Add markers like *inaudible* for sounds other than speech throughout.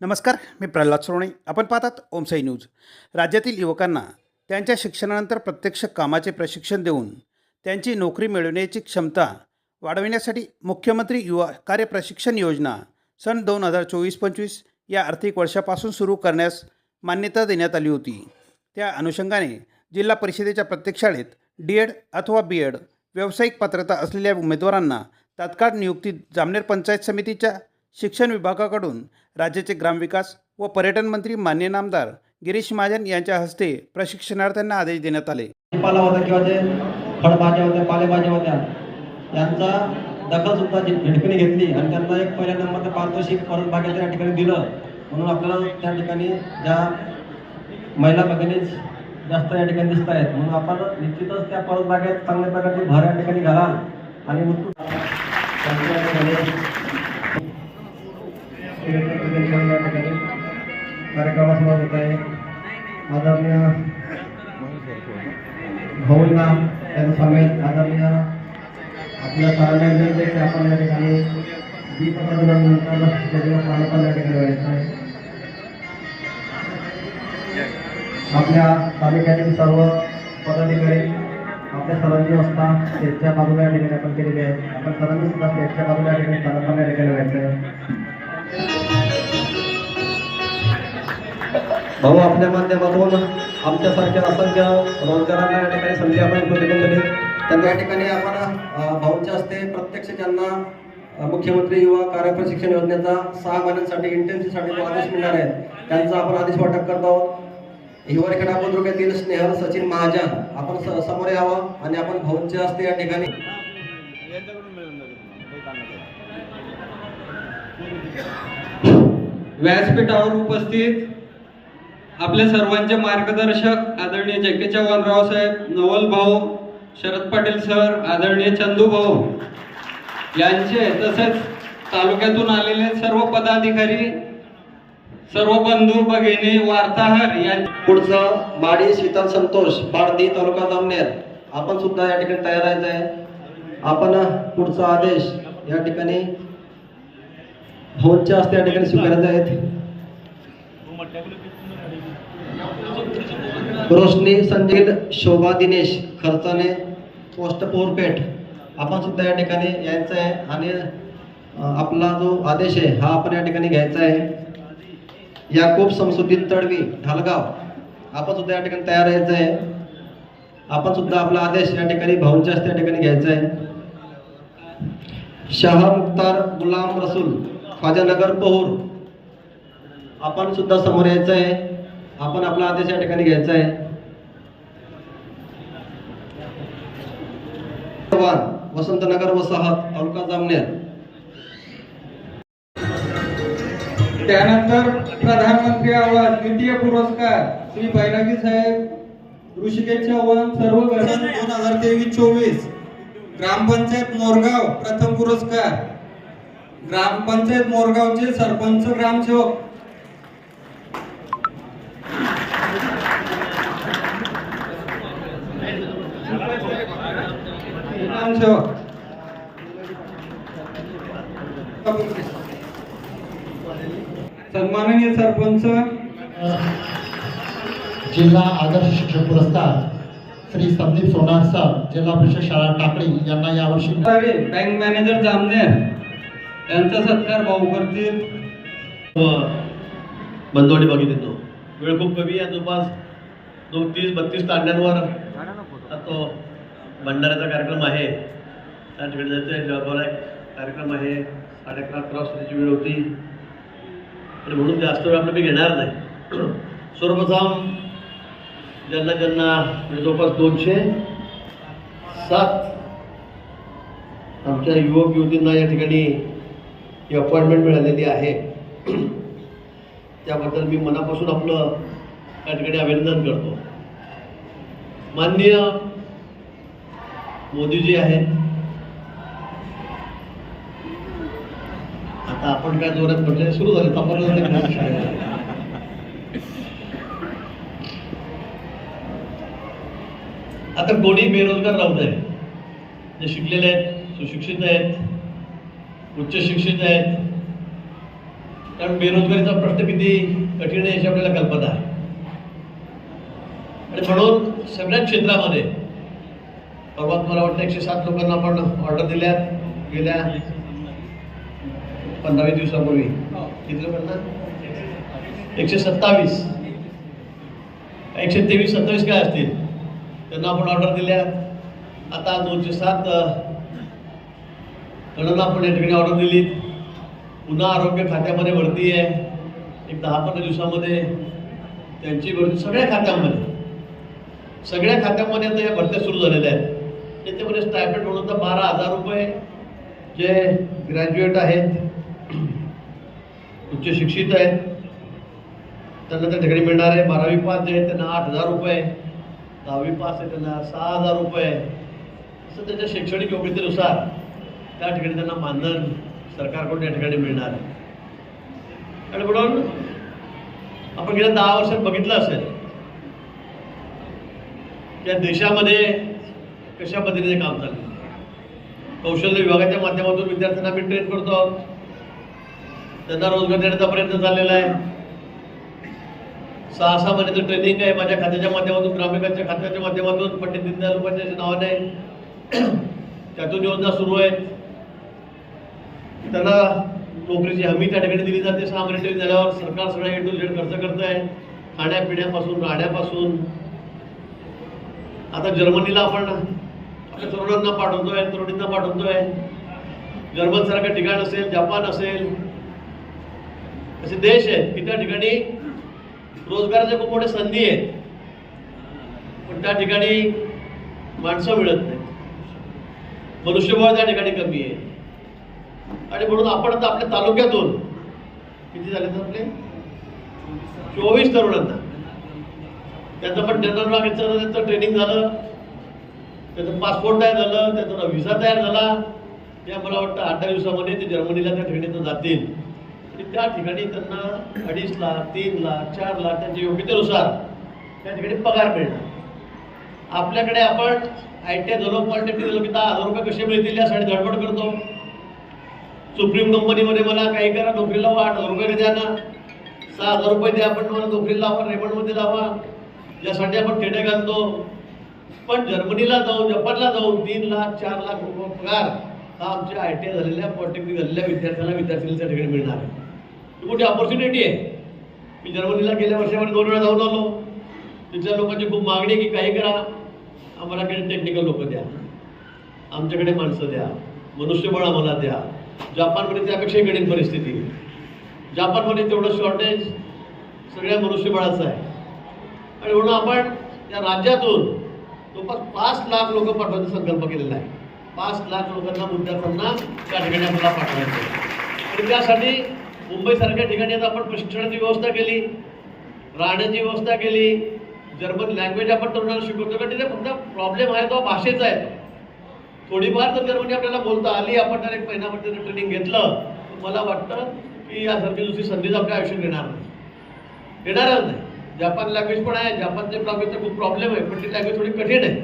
नमस्कार मी प्रल्हाद सोरणे. आपण पाहतात ओमसाई न्यूज. राज्यातील युवकांना त्यांच्या शिक्षणानंतर प्रत्यक्ष कामाचे प्रशिक्षण देऊन त्यांची नोकरी मिळवण्याची क्षमता वाढविण्यासाठी मुख्यमंत्री युवा कार्य प्रशिक्षण योजना सन दोन हजार चोवीस पंचवीस या आर्थिक वर्षापासून सुरू करण्यास मान्यता देण्यात आली होती. त्या अनुषंगाने जिल्हा परिषदेच्या प्रत्येक शाळेत डी एड अथवा बी एड व्यावसायिक पात्रता असलेल्या उमेदवारांना तात्काळ नियुक्ती जामनेर पंचायत समितीच्या शिक्षण विभागाकडून राज्याचे ग्रामविकास व पर्यटन मंत्री मान्य नामदार गिरीश महाजन यांच्या हस्ते प्रशिक्षणार्थ्यांना आदेश देण्यात आले. भाजीपाला होता किंवा जे फळभाज्या होत्या पालेभाज्या होत्या यांचा दखल सुद्धा झिडपीने घेतली आणि त्यांना एक पहिल्या नंबरचं पारितोषिक परत बागेच्या या ठिकाणी दिलं म्हणून आपल्याला त्या ठिकाणी ज्या महिला भगिनीच जास्त या ठिकाणी दिसत आहेत म्हणून आपण निश्चितच त्या परत बागेत चांगल्या प्रकारची भर या ठिकाणी घालाल आणि कार्यक्रमास होत आहे. आदरणीय भाऊंना त्यांच्या समेत आदरणीय आपल्या सारण्याचे आपण या ठिकाणी दीपप्रज्वलनानंतर त्याच्या प्राणपान या ठिकाणी व्हायचं आहे. आपल्या तालुक्यातील सर्व पदाधिकारी आपल्या सरांची व्यवस्था स्टेजच्या बाजूला या ठिकाणी आपण केलेली आहे. आपण सरांनी सुद्धा स्टेजच्या बाजूला या ठिकाणी प्राणपान या ठिकाणी व्हायचं आहे. भाऊ आपल्या माध्यमातून आमच्यासारख्या असंख्य रोजगारांना या ठिकाणी संधी आपण उपलब्ध दिली. त्यांना या ठिकाणी आपण अ, भाऊंच्या हस्ते प्रत्यक्ष ज्यांना मुख्यमंत्री युवा कार्य प्रशिक्षण योजनेचा सहा महिन्यांसाठी इंटर्नशिपसाठी जो आदेश मिळणार आहेत त्यांचा आपण आदेश वाटप करत आहोत. हिवारखेडा बुद्रुक स्नेहल सचिन महाजन आपण स- समोर यावं आणि आपण भाऊंच्या हस्ते या ठिकाणी व्यासपीठावर उपस्थित आपल्या सर्वांचे मार्गदर्शक आदरणीय जग्गे चव्हाण रावसाहेब नवल भाऊ शरद पाटील सर आदरणीय चंदू भाऊ यांचे तसेच तालुक्यातून आलेले सर्व पदाधिकारी सर्व बंधू भगिनी वार्ताहर यां पुढचं माडी शीतल संतोष बाळदी तालुका जामनेर. आपण सुद्धा या ठिकाणी तयार राहायचं आहे आपण पुढचा आदेश या ठिकाणी भाऊंच्या हस्ते या ठिकाणी स्वीकारायचा आहेत. रोशनी संजील शोभा दिनेश खर्चाने पोस्ट पोरपेठ आपण सुद्धा या ठिकाणी यायचं आहे आणि आपला जो आदेश आहे हा आपण या ठिकाणी घ्यायचा आहे. याकूब समसुद्दीन तडवी ढालगाव. आपण सुद्धा या ठिकाणी तयार यायचं आहे. आपण सुद्धा आपला आदेश या ठिकाणी भाऊंच्या हस्ते या ठिकाणी घ्यायचा आहे. शाह मुख्तार गुलाम रसूल ख्वाजानगर पहूर. आपण सुद्धा समोर यायचं आहे आपण आपला आदेश या ठिकाणी घ्यायचा आहे वसंतनगर वसाहत तालुका जामनेर. त्यानंतर प्रधानमंत्री आवाज द्वितीय पुरस्कार श्री बैरागी साहेब ऋषिकेश चव्हाण सर्व घटक दोन हजार तेवीस चोवीस. ग्रामपंचायत मोरगाव प्रथम पुरस्कार. ग्रामपंचायत मोरगावचे सरपंच ग्रामसेवक ग्रामसेवक सन्माननीय सरपंच. जिल्हा आदर्श शिक्षक पुरस्कार श्री संदीप सोनार सर जिल्हा परिषद शाळा टाकळी यांना यावर्षी बँक मॅनेजर जामनेर. यांचा सत्कार भाऊ करतील. बंदवडी बघितलो वेळ खूप कमी आहे जवळपास दोन तीस बत्तीस तांड्यांवर हा तो भंडाऱ्याचा कार्यक्रम आहे. त्या ठिकाणी जायचं आहे एक कार्यक्रम आहे. साडे अकरा अकरा वाजताची वेळ होती. आणि म्हणून जास्त वेळ आपलं मी घेणार नाही. *clears throat* सर्वप्रथम ज्यांना ज्यांना म्हणजे जवळपास दोनशे सात आमच्या युवक युवतींना या ठिकाणी ही अपॉइंटमेंट मिळालेली आहे. *clears throat* त्याबद्दल मी मनापासून आपलं त्या ठिकाणी अभिनंदन करतो. माननीय मोदीजी आहेत. आता आपण काय जोरात म्हटलं सुरू झालं तपासलं आता कोणी बेरोजगार राहत आहे जे शिकलेले आहेत सुशिक्षित आहेत उच्च शिक्षित आहेत. कारण बेरोजगारीचा प्रश्न किती कठीण आहे याची आपल्याला कल्पना आहे. आणि म्हणून सगळ्याच क्षेत्रामध्ये परवा मला वाटतं एकशे सात लोकांना आपण ऑर्डर दिल्या. गेल्या पंधरावीस दिवसापूर्वी. किती लोकांना? एकशे सत्तावीस. एकशे तेवीस सत्तावीस काय असतील? त्यांना आपण ऑर्डर दिल्या. आता दोनशे सात जणांना आपण या ठिकाणी ऑर्डर दिली. पुन्हा आरोग्य खात्यामध्ये भरती आहे. एक दहा पंधरा दिवसामध्ये त्यांची भरती सगळ्या खात्यामध्ये. सगळ्या खात्यामध्ये आता या भरत्या सुरू झालेल्या आहेत. त्याच्यामध्ये स्टायपेंड म्हणून तर बारा हजार रुपये जे ग्रॅज्युएट आहेत उच्च शिक्षित आहेत त्यांना त्या ठिकाणी मिळणार आहे. बारावी पास जे आहेत त्यांना आठ हजार रुपये. दहावी पास आहे त्यांना सहा हजार रुपये. असं त्याच्या शैक्षणिक योग्यतेनुसार त्या ठिकाणी त्यांना मानधन सरकारकडून या ठिकाणी मिळणार आहे. आणि म्हणून आपण गेल्या दहा वर्षात बघितलं असेल त्या देशामध्ये कशा पद्धतीने काम चाललं कौशल्य विभागाच्या माध्यमातून विद्यार्थ्यांना आम्ही ट्रेन करतो आहोत. त्यांना रोजगार देण्याचा प्रयत्न चाललेला आहे. सहा सहा महिन्याचं ट्रेनिंग आहे माझ्या खात्याच्या माध्यमातून ग्रामविकासच्या खात्याच्या माध्यमातून पंडित दीनदयाल उपाध्याय नावाने त्यातून योजना सुरू आहेत. त्यांना नोकरीची हमी त्या ठिकाणी दिली जाते. सहा महिने ट्रेनिंग झाल्यावर सरकार सगळ्या ए टू झेड खर्च करत आहे. खाण्यापिण्यापासून राहण्यापासून. आता जर्मनीला आपण आपल्या तरुणांना पाठवतोय तरुणींना पाठवतोय. जर्मन सारखं ठिकाण असेल जपान असेल असे देश आहेत की त्या ठिकाणी रोजगाराच्या खूप मोठ्या संधी आहेत. पण त्या ठिकाणी माणसं मिळत नाही मनुष्यबळ त्या ठिकाणी कमी आहे. आणि म्हणून आपण आता आपल्या तालुक्यातून किती झाले तर आपले? चोवीस तरुणांना. त्यांचं पण जनरल मार्केटचं त्यांचं ट्रेनिंग झालं. त्याचं पासपोर्ट तयार झालं त्याचा व्हिसा तयार झाला. त्या मला वाटतं आठ दहा दिवसामध्ये ते जर्मनीला त्या ठिकाणी जातील. आणि त्या ठिकाणी त्यांना अडीच लाख तीन लाख चार लाख त्यांच्या योग्यतेनुसार त्या ठिकाणी पगार मिळणार. आपल्याकडे आपण आय टी आय झालो पॉलिटेक्निक झालो की दहा हजार रुपये कसे मिळतील यासाठी धडपड करतो. सुप्रीम कंपनीमध्ये मला काही करा नोकरीला लावा आठ हजार रुपये द्या ना. सहा हजार रुपये द्या आपण मला नोकरीला लावा रेमंडमध्ये लावा. यासाठी आपण खेडे घालतो. पण जर्मनीला जाऊन जपानला जाऊन तीन लाख चार लाख रुपये पगार हा आमच्या आय टी आय झालेल्या पॉलिटेक्निक झालेल्या विद्यार्थ्यांना विद्यार्थ्यांना त्या ठिकाणी मिळणार आहे. ही मोठी ऑपॉर्च्युनिटी आहे. मी जर्मनीला गेल्या वर्षामध्ये दोन वेळा जाऊन आलो. तिथल्या लोकांची खूप मागणी आहे की काही करा. आम्हाला काही टेक्निकल लोक द्या. आमच्याकडे माणसं द्या. मनुष्यबळ आम्हाला द्या. जपानमध्ये त्यापेक्षाही कठीण परिस्थिती जापानमध्ये जपानमध्ये तेवढं शॉर्टेज सगळ्या मनुष्यबळाचं आहे. आणि म्हणून आपण या राज्यातून जवळपास पाच लाख लोक पाठवायचा संकल्प केलेला आहे. पाच लाख लोकांना विद्यार्थ्यांना त्या ठिकाणी आपल्याला पाठवायचं आणि त्यासाठी मुंबईसारख्या ठिकाणी आता आपण प्रशिक्षणाची व्यवस्था केली राहण्याची व्यवस्था केली जर्मन लँग्वेज आपण तरुणांना शिकवतो. कारण तिथे फक्त प्रॉब्लेम आहे तो भाषेचा आहे तो. थोडीफार जर जर्मनी आपल्याला बोलता आली आपण जर एक महिनाभर त्याचं ट्रेनिंग घेतलं तर मला वाटतं की यासारखी दुसरी संधीच आपल्या आयुष्यात येणार नाही. येणारच नाही. जपान लँग्वेज पण आहे. जपानच्या लँग्वेजचा खूप प्रॉब्लेम आहे. पण ती लँग्वेज थोडी कठीण आहे.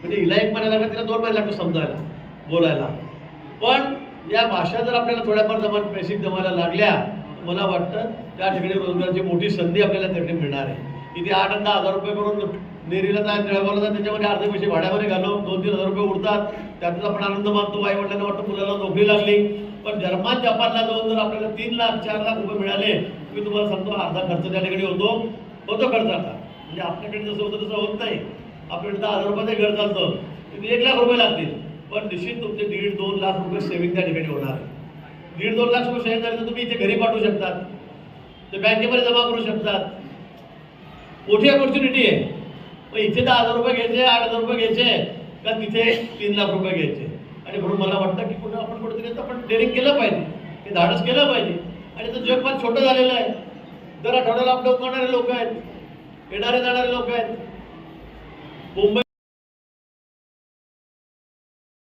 म्हणजे हिला एक महिना लागला तिला दोन महिने लागतो समजायला बोलायला. पण या भाषा जर आपल्याला थोड्याफार जमा बेसिक जमायला लागल्या मला वाटतं त्या ठिकाणी रोजगाराची मोठी संधी आपल्याला त्या मिळणार आहे. इथे आठ दहा हजार रुपये करून नेरीला जाय जळगावला जाय त्याच्यामध्ये अर्धे पैसे भाड्यामध्ये घालो दोन तीन हजार रुपये उडतात. त्यातच आपण आनंद मानतो. आई वडिलांना वाटतं मुलाला नोकरी लागली. पण जर्मन जपानला जाऊन जर आपल्याला तीन लाख चार लाख रुपये मिळाले मी तुम्हाला सांगतो अर्धा खर्च त्या ठिकाणी होतो. होतो खर्च आता. म्हणजे आपल्याकडे जसं होतं तसं होत नाही. आपल्याकडे दहा हजार रुपयाचं घर चालतं. तिथे एक लाख रुपये लागतील. पण निश्चित तुमचे दीड दोन लाख रुपये सेव्हिंग त्या ठिकाणी होणार दीड दोन लाख रुपये सेव्हिंग झाले तर तुम्ही इथे घरी पाठवू शकतात. ते बँकेमध्ये जमा करू शकतात. मोठी ऑपॉर्च्युनिटी आहे. मग इथे दहा हजार रुपये घ्यायचे आठ हजार रुपये घ्यायचे का तिथे तीन लाख रुपये घ्यायचे? आणि म्हणून मला वाटतं की कुठं आपण कुठेतरी तर आपण डेअरिंग केलं पाहिजे. हे धाडस केलं पाहिजे. आणि तर जग फार छोटं झालेलं आहे. दर आठवड्याला आपलं करणारे लोक आहेत. येणारे जाणारे लोक आहेत. मुंबई